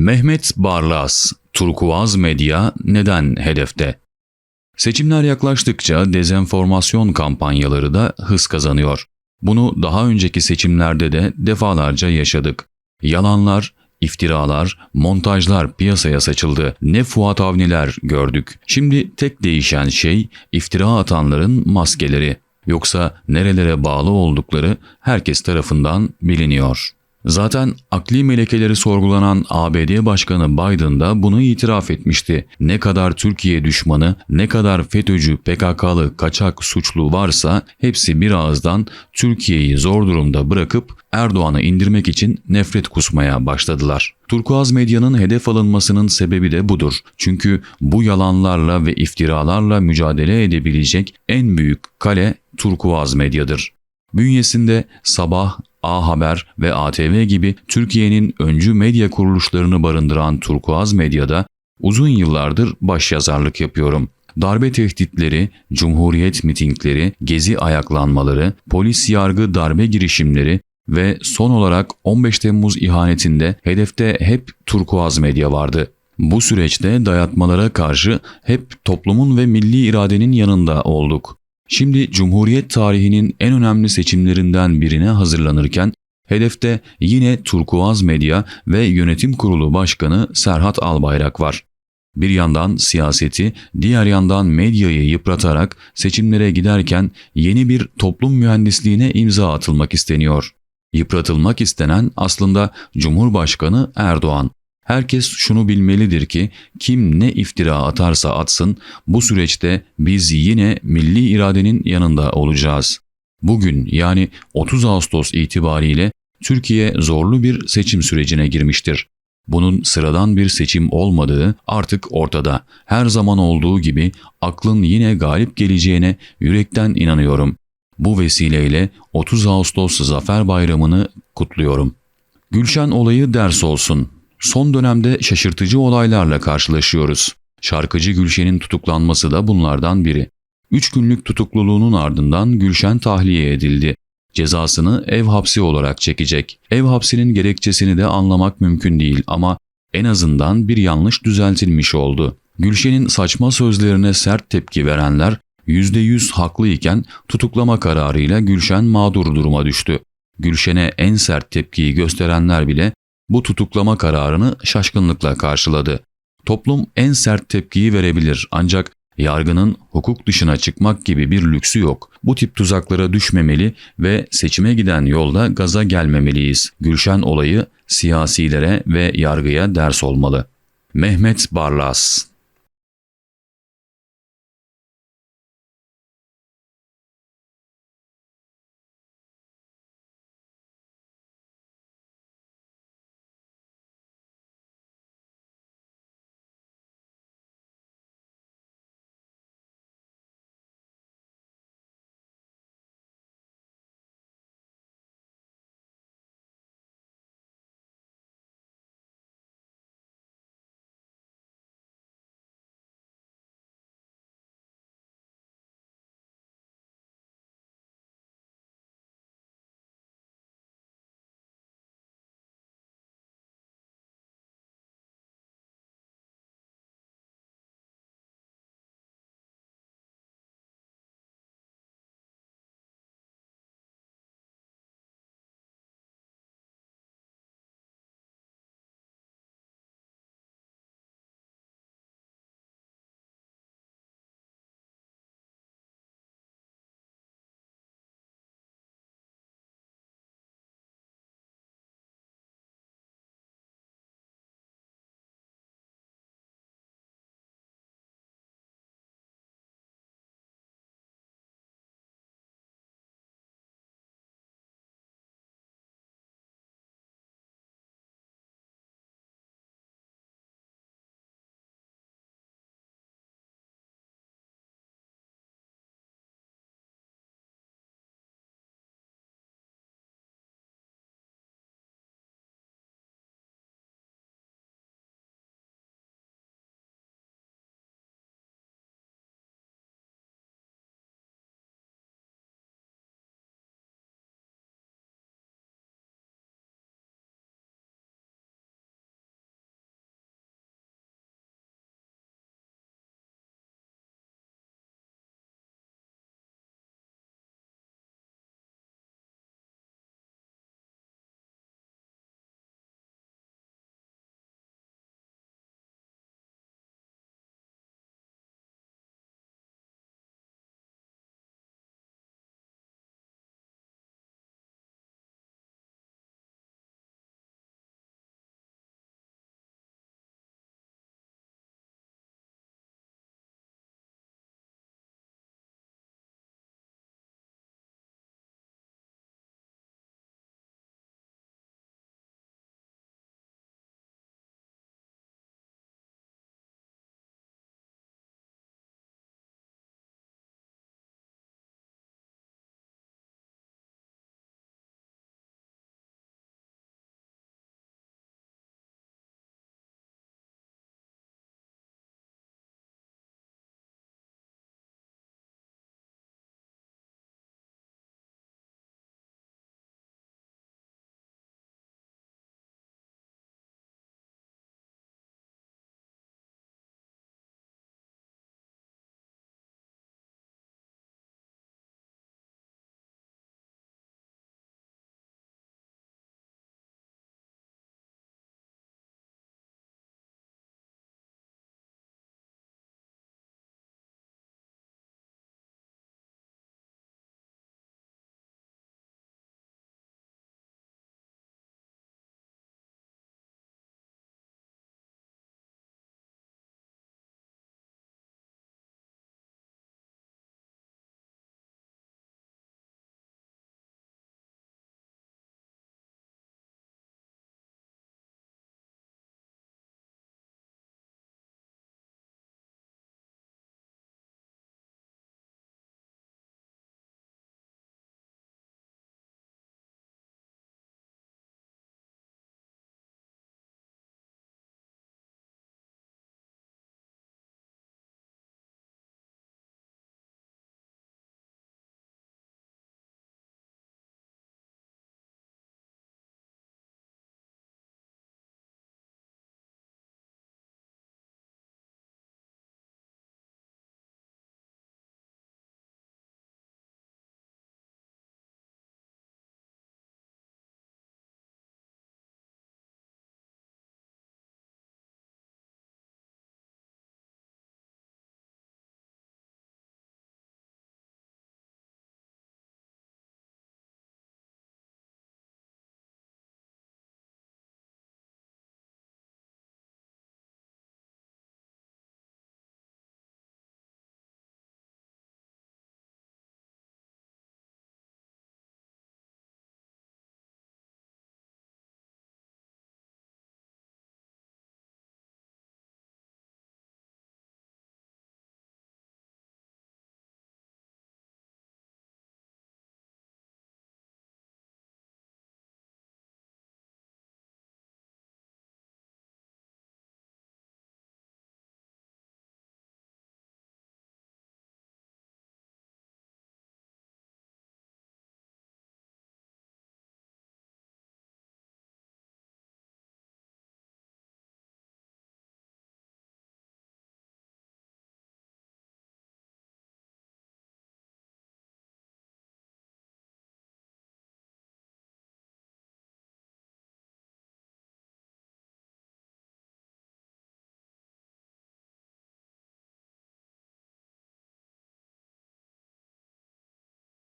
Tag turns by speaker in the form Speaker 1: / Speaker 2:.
Speaker 1: Mehmet Barlas, Turkuaz Medya neden hedefte? Seçimler yaklaştıkça dezenformasyon kampanyaları da hız kazanıyor. Bunu daha önceki seçimlerde de defalarca yaşadık. Yalanlar, iftiralar, montajlar piyasaya saçıldı. Ne Fuat Avniler gördük. Şimdi tek değişen şey iftira atanların maskeleri. Yoksa nerelere bağlı oldukları herkes tarafından biliniyor. Zaten akli melekeleri sorgulanan ABD Başkanı Biden da bunu itiraf etmişti. Ne kadar Türkiye düşmanı, ne kadar FETÖ'cü, PKK'lı, kaçak suçlu varsa hepsi bir ağızdan Türkiye'yi zor durumda bırakıp Erdoğan'ı indirmek için nefret kusmaya başladılar. Turkuaz medyanın hedef alınmasının sebebi de budur. Çünkü bu yalanlarla ve iftiralarla mücadele edebilecek en büyük kale Turkuaz medyadır. Bünyesinde Sabah, A Haber ve ATV gibi Türkiye'nin öncü medya kuruluşlarını barındıran Turkuaz Medya'da uzun yıllardır başyazarlık yapıyorum. Darbe tehditleri, cumhuriyet mitingleri, gezi ayaklanmaları, polis yargı darbe girişimleri ve son olarak 15 Temmuz ihanetinde hedefte hep Turkuaz Medya vardı. Bu süreçte dayatmalara karşı hep toplumun ve milli iradenin yanında olduk. Şimdi Cumhuriyet tarihinin en önemli seçimlerinden birine hazırlanırken hedefte yine Turkuaz Medya ve Yönetim Kurulu Başkanı Serhat Albayrak var. Bir yandan siyaseti, diğer yandan medyayı yıpratarak seçimlere giderken yeni bir toplum mühendisliğine imza atılmak isteniyor. Yıpratılmak istenen aslında Cumhurbaşkanı Erdoğan. Herkes şunu bilmelidir ki kim ne iftira atarsa atsın bu süreçte biz yine milli iradenin yanında olacağız. Bugün yani 30 Ağustos itibariyle Türkiye zorlu bir seçim sürecine girmiştir. Bunun sıradan bir seçim olmadığı artık ortada. Her zaman olduğu gibi aklın yine galip geleceğine yürekten inanıyorum. Bu vesileyle 30 Ağustos Zafer Bayramı'nı kutluyorum. Gülşen olayı ders olsun. Son dönemde şaşırtıcı olaylarla karşılaşıyoruz. Şarkıcı Gülşen'in tutuklanması da bunlardan biri. Üç günlük tutukluluğunun ardından Gülşen tahliye edildi. Cezasını ev hapsi olarak çekecek. Ev hapsinin gerekçesini de anlamak mümkün değil ama en azından bir yanlış düzeltilmiş oldu. Gülşen'in saçma sözlerine sert tepki verenler %100 haklı iken tutuklama kararıyla Gülşen mağdur duruma düştü. Gülşen'e en sert tepkiyi gösterenler bile bu tutuklama kararını şaşkınlıkla karşıladı. Toplum en sert tepkiyi verebilir ancak yargının hukuk dışına çıkmak gibi bir lüksü yok. Bu tip tuzaklara düşmemeli ve seçime giden yolda gaza gelmemeliyiz. Gülşen olayı siyasilere ve yargıya ders olmalı. Mehmet Barlas